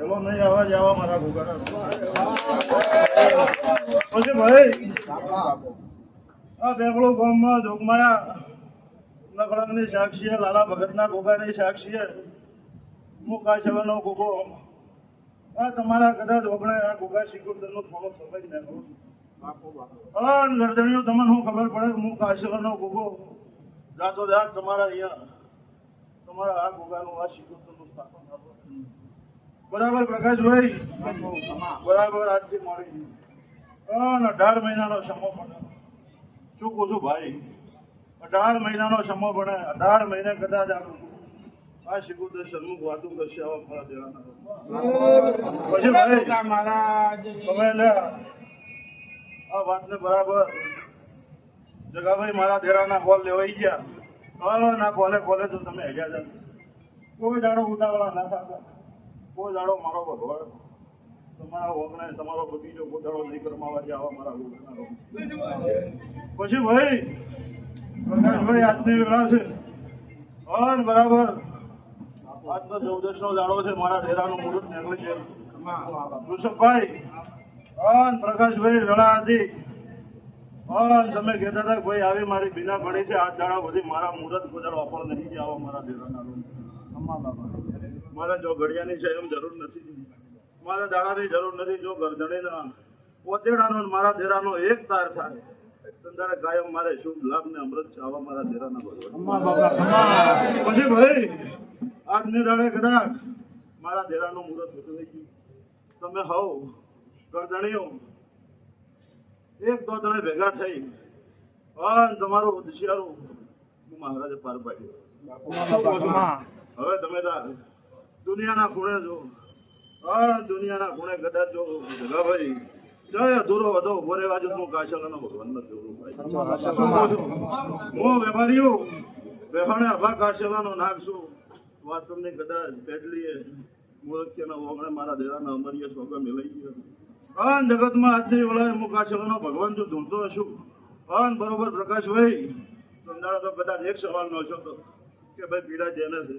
પેલો નહીં આવા જ આવા મારા ઘોઘરા પછી ભાઈ, આ બેંગળો ગામમાં જોગમાયા લખડંગની સાક્ષીએ લાલા ભગતના ઘોઘાની સાક્ષીએ હું કાચલાનો ઘોઘો આ તમારા કદાચ વગણે આ ઘોઘા સિકુરદરનો થોડો સમજ ને કરું તમને શું ખબર પડે? હું કાચલાનો ઘોઘો જાતો જાત તમારા અહીંયા, તમારા આ ઘોઘાનું આ સિકુરદરનું સ્થાપન થતું બરાબર પ્રકાશભાઈ બરાબર આજથી મળી પણ અઢાર મહિનાનો સમો પડે શું કહું છું ભાઈ? અઢાર મહિનાનો સમો પડે. અઢાર મહિને કદાચ આપણું આ શિકુદર સન્મુખ વાતું કરશે ફળ દેવાના પછી ભાઈ, તમે લે, આ વાતને બરાબર જગાભાઈ મારા દેરાના કોલ લેવાઈ ગયા. ના, કોલે કોલે તો તમે હેડ્યા જાવ કોઈ જાણો ઉતાવળા ના થતા. કોઈ દાડો મારો ભગવાન તમારા વગણે તમારો બગીચો કોઈ દાડો નહીં કરમાવા જે આવા મારા. પછી ભાઈ, પ્રકાશભાઈ આજની વેળા છે. અન બરાબર. આજનો ચૌદશ નો દાડો છે, મારા ડેરાનું મુહૂર્ત નીકળી છે ઋષભભાઈ અન પ્રકાશભાઈ વેળા હતી. હન તમે કહેતા હતા ભાઈ આવી મારી બીના પડી છે આજ દાડા બધી મારા મુહૂર્ત કોઈ દાડો અપળ નહીં જવા મારા ડેરાના લોકો. મારે જો ઘડિયાની છે એમ જરૂર નથી. મારે દાડાની જરૂર નથી જો ગરદણીના પોતેડાનો મારા દેરાનો એક તાર થાય તો કાયમ મારે શુભ લાભ ને અમૃત છે મારા ધેરાના ભગવાન. પછી ભાઈ આજની દાડે કદાચ મારા ધેરાનું મુહૂર્ત થઈ ગયું તમે હવ ગરદણીઓ એક દો જણે ભેગા થઈ અને તમારું દશિયારું હું મહારાજે પાર પાડ્યું. હવે તમે તાર દુનિયાના ખૂણે જો. હા, દુનિયાના ખૂણે કદાચ જો ભેગા ભાઈ જય અધૂરો હતો, ઊભો રહેવા જો, હું કાશલાનો ભગવાન ભાઈ હું વેપારીઓ વેહાણે અભા કાશલાનો નાખશું વાત તમને કદાચ પેટલીએ મૂર્ખ્યના ઓગણે મારા દેરાના અમરીય સોગા મેલાઈ ગયો. હા, જગતમાં આજની વેળાએ હું કાશલાનો ભગવાન જો ધૂણતો હશું હા બરોબર પ્રકાશભાઈ સમજાણો તો કદાચ એક સવાલ નો છો તો કે ભાઈ પીડા જેને છે.